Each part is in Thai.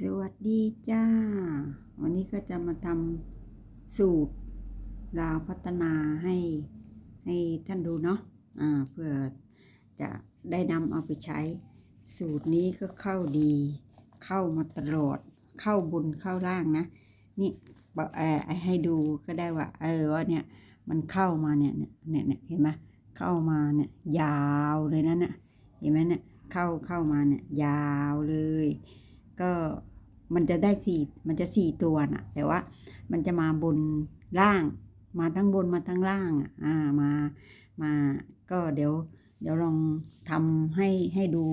สวัสดีจ้า วันนี้ก็จะมาทำสูตรดาวพัฒนาให้ให้ท่านดูเนาะอ่าเพื่อจะได้นำเอาไปใช้ สูตรนี้ก็เข้าดี เข้ามาตลอด เข้าบนเข้าล่างนะ นี่บอกเออให้ดูก็ได้ว่า เออว่าเนี่ยมันเข้ามาเนี่ยเนี่ยเนี่ยเนี่ยเห็นไหมเข้ามาเนี่ยยาวเลยนะเนี่ยเห็นไหมเนี่ยเข้าเข้ามาเนี่ยยาวเลย ก็มันจะได้สี่มันจะสี่ตัวน่ะ แต่ว่ามันจะมาบนล่าง มาทั้งบนมาทั้งล่างอะอ่ามามาก็เดี๋ยว เดี๋ยวลองทำให้ให้ดู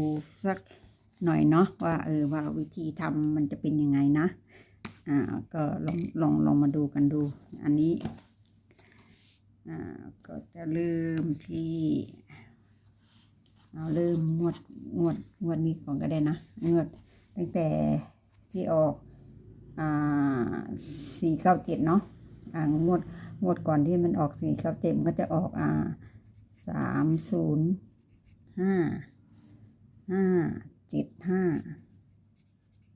สักหน่อยเนาะว่าเออว่าวิธีทำมันจะเป็นยังไงนะอ่าก็ลองลองลองมาดูกันดู อันนี้อ่าก็จะเริ่มที่เอาเริ่มงวดงวดงวดนี้ก่อนก็ได้นะงวด ตั้งแต่ที่ออกอ่าสี่เก้าเจ็ดเนาะอ่างวดงวดก่อนที่มันออกสี่เก้าเจ็ดมันก็จะออกอ่าสามศูนย์ห้าห้าเจ็ดห้า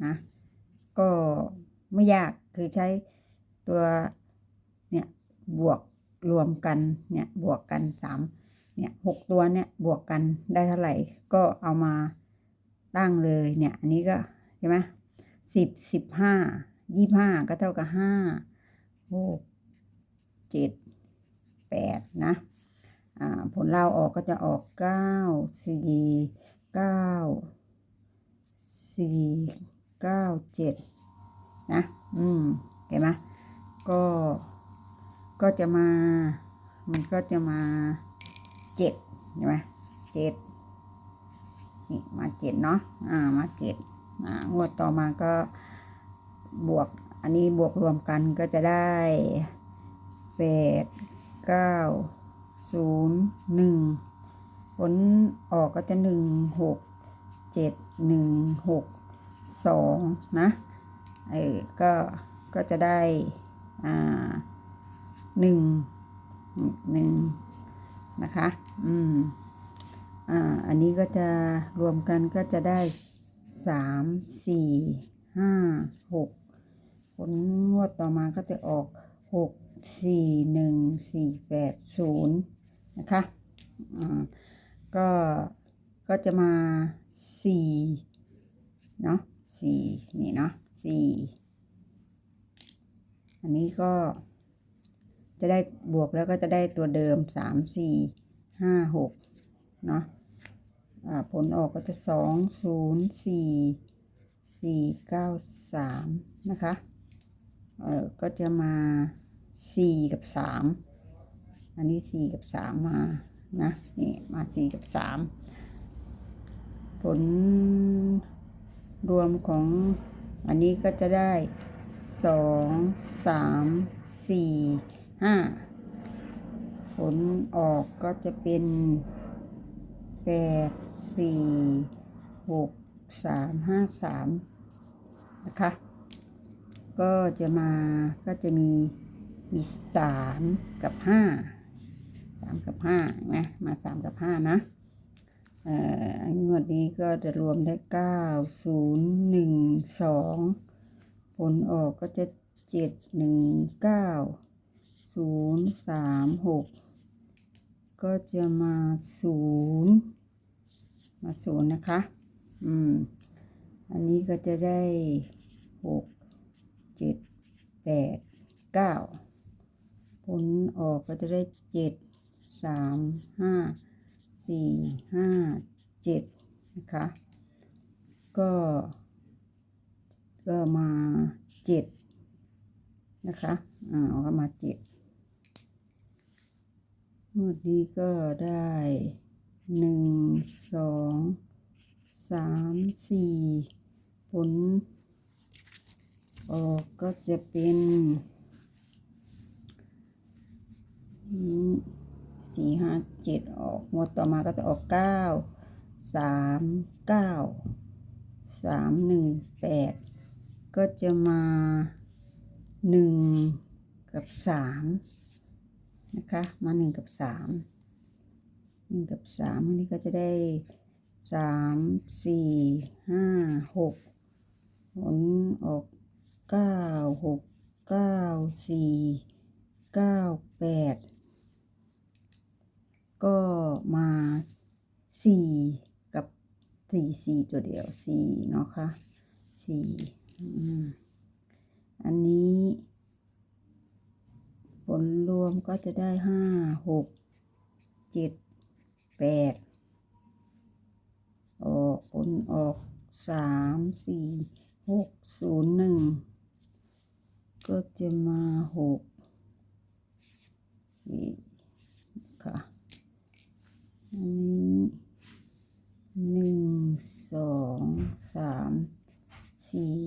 นะ ก็ไม่ยากคือใช้ตัวเนี่ยบวกรวมกันเนี่ยบวกกันสามเนี่ยหกตัวเนี่ยบวกกันได้เท่าไหร่ก็เอามา ตั้งเลยเนี่ยอันนี้ก็ใช่ไหมสิบสิบห้ายี่ห้าก็เท่ากับห้าหกเจ็ดแปดนะผลเราออกก็จะออกเก้าสี่เก้าสี่เก้าเจ็ดนะ อืม เห็นไหมก็ ก็จะมา มันก็จะมาเจ็ดเห็นไหมเจ็ด นี่มาเจ็ดเนาะอ่ามาเจ็ดอ่างวดต่อมาก็บวกอันนี้บวกรวมกันก็จะได้แปดเก้าศูนย์หนึ่งผลออกก็จะหนึ่งหกเจ็ดหนึ่งหกสองนะเออก็ก็จะได้อ่าหนึ่งหนึ่งนะคะ อืม อ่าอันนี้ก็จะรวมกันก็จะได้สามสี่ห้าหกผลงวดต่อมาก็จะออกหกสี่หนึ่งสี่แปดศูนย์นะคะอ่าก็ก็จะมาสี่เนาะสี่นี่เนาะสี่อันนี้ก็จะได้บวกแล้วก็จะได้ตัวเดิมสามสี่ห้าหกเนาะ ผลออกก็จะสองศูนย์สี่สี่เก้าสามนะคะ เออก็จะมาสี่กับสามอันนี้สี่กับสามมานะนี่มาสี่กับสามผลรวมของอันนี้ก็จะได้สองสามสี่ห้าผลออกก็จะเป็นแปด สี่หกสามห้าสามนะคะ ก็จะมาก็จะมีมีสามกับห้าสามกับห้านะมาสามกับห้านะเอ่องวดนี้ก็จะรวมได้เก้าศูนย์หนึ่งสองผลออกก็จะเจ็ดหนึ่งเก้าศูนย์สามหกก็จะมาศูนย์ มาศูนย์นะคะ อืม อันนี้ก็จะได้หกเจ็ดแปดเก้าผลออกก็จะได้เจ็ดสามห้าสี่ห้าเจ็ดนะคะ ก็ ก็มาเจ็ดนะคะ อ่าก็มาเจ็ดงวดนี้ก็ได้ หนึ่งสองสามสี่ผลออกก็จะเป็นสี่ห้าเจ็ดออกงวดต่อมาก็จะออกเก้าสามเก้าสามหนึ่งแปดก็จะมาหนึ่งกับสามนะคะ มาหนึ่งกับสาม หนึ่งกับสามอันนี้ก็จะได้สามสี่ห้าหกผลออกเก้าหกเก้าสี่เก้าแปดก็มาสี่กับสี่สี่ตัวเดียวสี่เนาะค่ะสี่อันนี้ ผลรวมก็จะได้ห้าหกเจ็ด แปดออกผลออกสามสี่หกศูนย์หนึ่งก็จะมาหกนี่ค่ะอันนี้หนึ่งสองสามสี่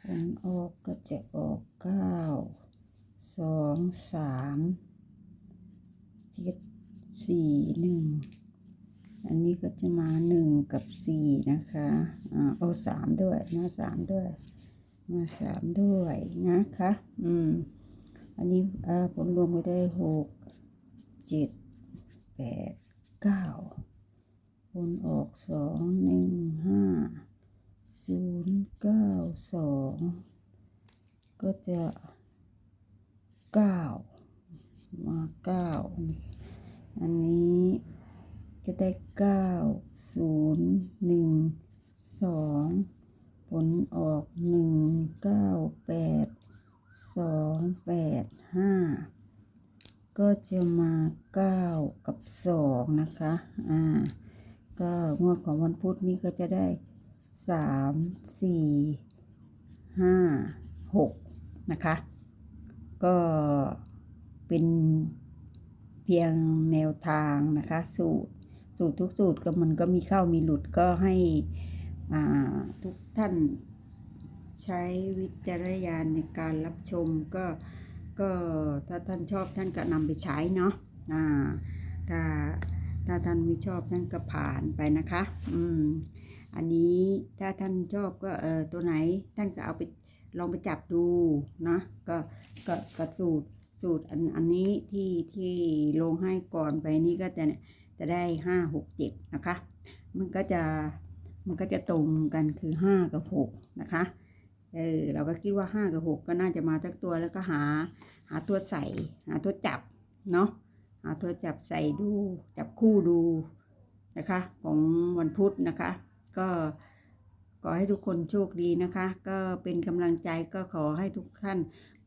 ผลออกก็จะออกเก้าสองสามเจ็ด สี่หนึ่งอันนี้ก็จะมาหนึ่งกับสี่นะคะอ่าเอาสามด้วยมาสามด้วย มาสามด้วยนะคะ อืม อันนี้อ่าผลรวมก็ได้หกเจ็ดแปดเก้าผลออกสองหนึ่งห้าศูนย์เก้าสองก็จะเก้ามาเก้า อันนี้จะได้เก้าศูนย์หนึ่งสองผลออกหนึ่งเก้าแปดสองแปดห้าก็จะมาเก้ากับสองนะคะ อ่าก็งวดของวันพุธนี้ก็จะได้สามสี่ห้าหกนะคะ ก็เป็น เพียงแนวทางนะคะ สูตร สูตรทุกสูตรก็มันก็มีเข้ามีหลุดก็ให้ทุกท่านใช้วิจารณญาณในการรับชมก็ก็ถ้าท่านชอบท่านก็นำไปใช้เนาะอ่าถ้าถ้าท่านไม่ชอบท่านก็ผ่านไปนะคะ อืม อันนี้ถ้าท่านชอบก็เออตัวไหนท่านก็เอาไปลองไปจับดูนะก็ก็ก็สูตร สูตรอันอันนี้ที่ที่ลงให้ก่อนไปนี่ก็จะจะได้ห้าหกเจ็ดนะคะ มันก็จะมันก็จะตรงกันคือห้ากับหกนะคะเออเราก็คิดว่าห้ากับหกก็น่าจะมาทักตัวแล้วก็หาหาตัวใส่ หาตัวจับเนาะหาตัวจับใส่ดูจับคู่ดูนะคะ ของวันพุธนะคะ ก็ ขอให้ทุกคนโชคดีนะคะ ก็เป็นกำลังใจก็ขอให้ทุกท่าน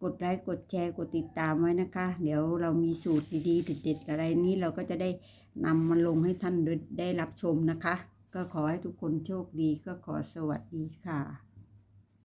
กดไลค์กดแชร์กดติดตามไว้นะคะ เดี๋ยวเรามีสูตรดีๆเด็ดๆอะไรนี้เราก็จะได้นำมาลงให้ท่านได้รับชมนะคะ ก็ขอให้ทุกคนโชคดีก็ขอสวัสดีค่ะ